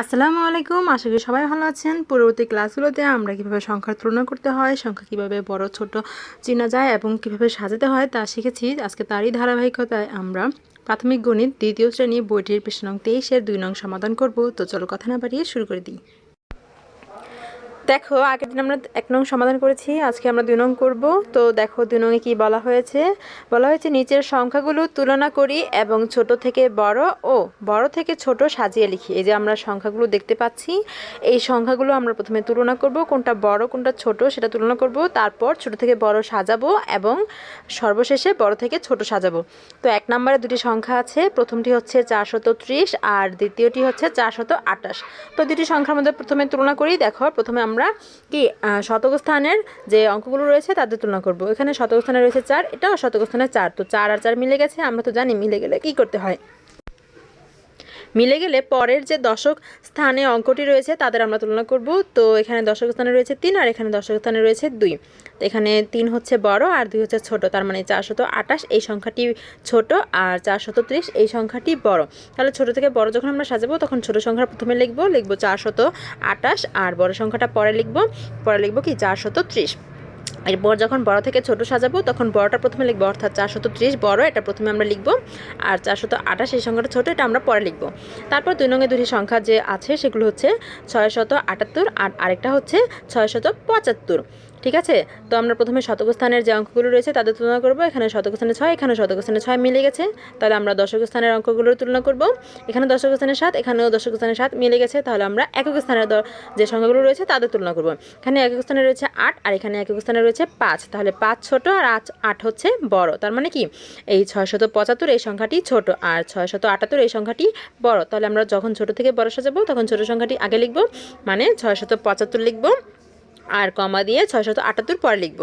আসসালামু আলাইকুম, আশা করি সবাই ভালো আছেন। পরবর্তী ক্লাসগুলোতে আমরা কীভাবে সংখ্যার তুলনা করতে হয়, সংখ্যা কীভাবে বড় ছোট চেনা যায় এবং কীভাবে সাজাতে হয় তা শিখেছি। আজকে তারই ধারাবাহিকতায় আমরা প্রাথমিক গণিত দ্বিতীয় শ্রেণি বইটির পৃষ্ঠ নং তেইশের দুই নং সমাধান করব। তো চলো কথা না বাড়িয়ে শুরু করে দিই। দেখো, আগের দিন আমরা এক নং সমাধান করেছি, আজকে আমরা দুই নং করব। তো দেখো, দুই নংয়ে কী বলা হয়েছে? বলা হয়েছে, নিচের সংখ্যাগুলো তুলনা করি এবং ছোট থেকে বড় ও বড় থেকে ছোট সাজিয়ে লিখি। এই যে আমরা সংখ্যাগুলো দেখতে পাচ্ছি, এই সংখ্যাগুলো আমরা প্রথমে তুলনা করব, কোনটা বড়, কোনটা ছোট সেটা তুলনা করব, তারপর ছোট থেকে বড় সাজাবো এবং সর্বশেষে বড় থেকে ছোট সাজাবো। তো এক নম্বরে দুটি সংখ্যা আছে, প্রথমটি হচ্ছে চারশত ত্রিশ আর দ্বিতীয়টি হচ্ছে চারশত আটাশ তো দুটি সংখ্যার মধ্যে প্রথমে তুলনা করি, দেখো, প্রথমে আমরা কি আহ, শতক স্থানের যে অঙ্কগুলো রয়েছে তাদের তুলনা করব। এখানে শতক স্থানে রয়েছে চার এটাও শতক স্থানে চার। তো চার আর চার মিলে গেছে আমরা তো জানি মিলে গেলে কি করতে হয়। মিলে গেলে পরের যে দশক স্থানে অঙ্কটি রয়েছে তাদের আমরা তুলনা করব। তো এখানে দশক স্থানে রয়েছে তিন আর এখানে দশক স্থানে রয়েছে দুই। তো এখানে তিন হচ্ছে বড় আর দুই হচ্ছে ছোট, তার মানে চারশত আটাশ এই সংখ্যাটি ছোট আর চারশত ত্রিশ এই সংখ্যাটি বড়। তাহলে ছোট থেকে বড় যখন আমরা সাজাবো তখন ছোট সংখ্যা প্রথমে লিখব লিখব চারশত আটাশ আর বড় সংখ্যাটা পরে লিখব। পরে লিখব কি? চারশত ত্রিশ। এরপর যখন বড় থেকে ছোট সাজাবো, তখন বড়টা প্রথমে লিখব, অর্থাৎ চারশত ত্রিশ, বড় এটা প্রথমে আমরা লিখব, আর চারশত আঠাশ, এই সংখ্যাটা ছোট, এটা আমরা পরে লিখব। তারপর দুই নঙ্গে দুটি সংখ্যা যে আছে, সেগুলো হচ্ছে ছয় শত আটাত্তর, আর আরেকটা হচ্ছে ছয় শত পঁচাত্তর। ঠিক আছে? তো আমরা প্রথমে শতক স্থানের যে অঙ্কগুলো রয়েছে তাদের তুলনা করব। এখানে শতক স্থানে ছয়, এখানে শতক স্থানে ছয় মিলে গেছে। তাহলে আমরা দশক স্থানের অঙ্কগুলোর তুলনা করব। এখানে দশক স্থানে সাত, এখানেও দশক স্থানে সাত মিলে গেছে। তাহলে আমরা একক স্থানের যে সংখ্যাগুলো রয়েছে তাদের তুলনা করব। এখানে একক স্থানে রয়েছে আট আর এখানে একক স্থানে রয়েছে পাঁচ। তাহলে পাঁচ ছোট আর আট আট হচ্ছে বড়। তার মানে কি? এই ছয়শত পঁচাত্তর, এই সংখ্যাটি ছোট। আর ছয়শত আটাত্তর, এই সংখ্যাটি বড়। তাহলে আমরা যখন ছোট থেকে বড় সাজাবো, তখন ছোট সংখ্যাটি আগে লিখব। মানে ছয়শত পঁচাত্তর লিখব। আর কমা দিয়ে ছয়শত আটাত্তর পরে লিখব।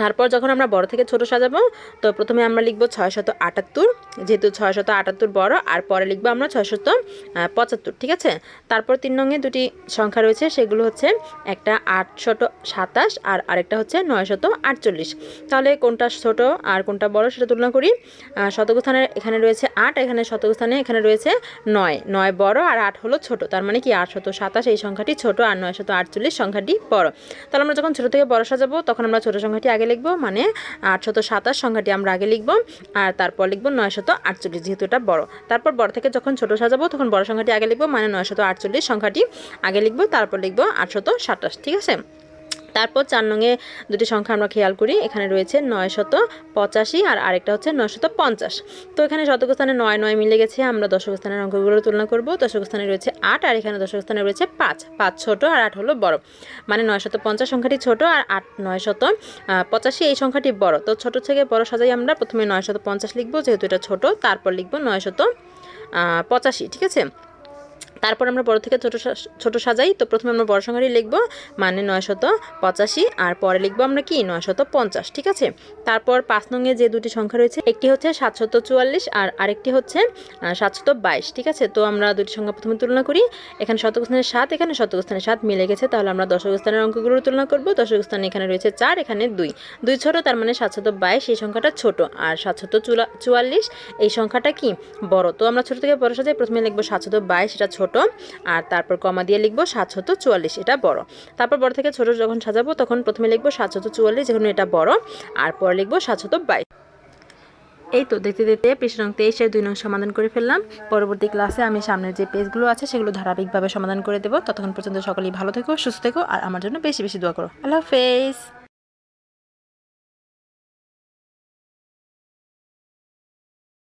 তারপর যখন আমরা বড় থেকে ছোট সাজাবো তো প্রথমে আমরা লিখব ছয়শত আটাত্তর যেহেতু ছয়শত আটাত্তর বড় আর পরে লিখব আমরা ছয়শত আহ, পঁচাত্তর ঠিক আছে? তারপর তিন নঙে দুটি সংখ্যা রয়েছে সেগুলো হচ্ছে একটা আটশত সাতাশ আর আরেকটা হচ্ছে নয়শত আটচল্লিশ। তাহলে কোনটা ছোট আর কোনটা বড় সেটা তুলনা করি। শতক স্থানে এখানে রয়েছে আট এখানে শতক স্থানে এখানে রয়েছে নয়। নয় বড় আর আট হলো ছোট তার মানে কি আটশত সাতাশ এই সংখ্যাটি ছোট আর নয়শত আটচল্লিশ সংখ্যাটি বড়। তাহলে আমরা যখন ছোট থেকে বড় সাজাবো তখন আমরা ছোট সংখ্যাটি আগে লিখব মানে আটশত সাতাশ সংখ্যাটি আমরা আগে লিখব, আর তারপর লিখব নয়শত আটচল্লিশ, যেহেতু এটা বড়। তারপর বড় থেকে যখন ছোট সাজাবো, তখন বড় সংখ্যাটি আগে লিখব মানে নয়শত আটচল্লিশ সংখ্যাটি আগে লিখব, তারপর লিখব আটশত সাতাশ, ঠিক আছে? তারপর চার নঙে দুটি সংখ্যা আমরা খেয়াল করি, এখানে রয়েছে নয় শত পঁচাশি আর আরেকটা হচ্ছে নয় শত পঞ্চাশ। তো এখানে শতক স্থানে নয় নয় মিলে গেছে, আমরা দশক স্থানের অঙ্কগুলো তুলনা করব। দশক স্থানে রয়েছে আট আর এখানে দশক স্থানে রয়েছে পাঁচ। পাঁচ ছোট আর আট হলো বড়। মানে নয় শত পঞ্চাশ সংখ্যাটি ছোট আর আট নয় শত পঁচাশি এই সংখ্যাটি বড়। তো ছোট থেকে বড় সাজাই আমরা প্রথমে নয় শত পঞ্চাশ লিখব, যেহেতু এটা ছোট, তারপর লিখব নয় শত পঁচাশি, ঠিক আছে? তারপর আমরা বড় থেকে ছোট ছোট সাজাই। তো প্রথমে আমরা বড় সংখ্যাটি লিখব মানে নয়শত পঁচাশি, আর পরে লিখব আমরা কি? নয়শত পঞ্চাশ, ঠিক আছে? তারপর পাঁচ নঙে যে দুটি সংখ্যা রয়েছে, একটি হচ্ছে সাতশত চুয়াল্লিশ, আর আরেকটি হচ্ছে সাতশত বাইশ, ঠিক আছে? তো আমরা দুটি সংখ্যা প্রথমে তুলনা করি। এখানে শতক স্থানের সাত, এখানে শতক স্থানের সাত মিলে গেছে। তাহলে আমরা দশক স্থানের অঙ্কগুলোর তুলনা করব। দশক স্থানে এখানে রয়েছে চার, এখানে দুই। দুই ছোট, তার মানে সাতশত বাইশ, এই সংখ্যাটা ছোট। আর সাতশত চুয়াল্লিশ, এই সংখ্যাটা কি? বড়। তো আমরা ছোট থেকে বড় সাজাই, প্রথমে লিখব সাতশত বাইশ, এটা ছোট। আর তারপর কমা দিয়ে লিখব সাতশত চুয়াল্লিশ, এটা বড়। তারপর বড় থেকে ছোট যখন সাজাবো, তখন প্রথমে লিখব সাতশত চুয়াল্লিশ যেখানে এটা বড়, আর পরে লিখব সাতশত বাইশ। এই তো দেখতে দেখতে পৃষ্ঠ নং তেইশের দুই নং সমাধান করে ফেললাম। পরবর্তী ক্লাসে আমি সামনের যে পেজগুলো আছে, সেগুলো ধারাবাহিকভাবে সমাধান করে দেবো। ততক্ষণ পর্যন্ত সকলেই ভালো থেকো, সুস্থ থেকো, আর আমার জন্য বেশি বেশি দোয়া করো। আল্লাহ হাফেজ।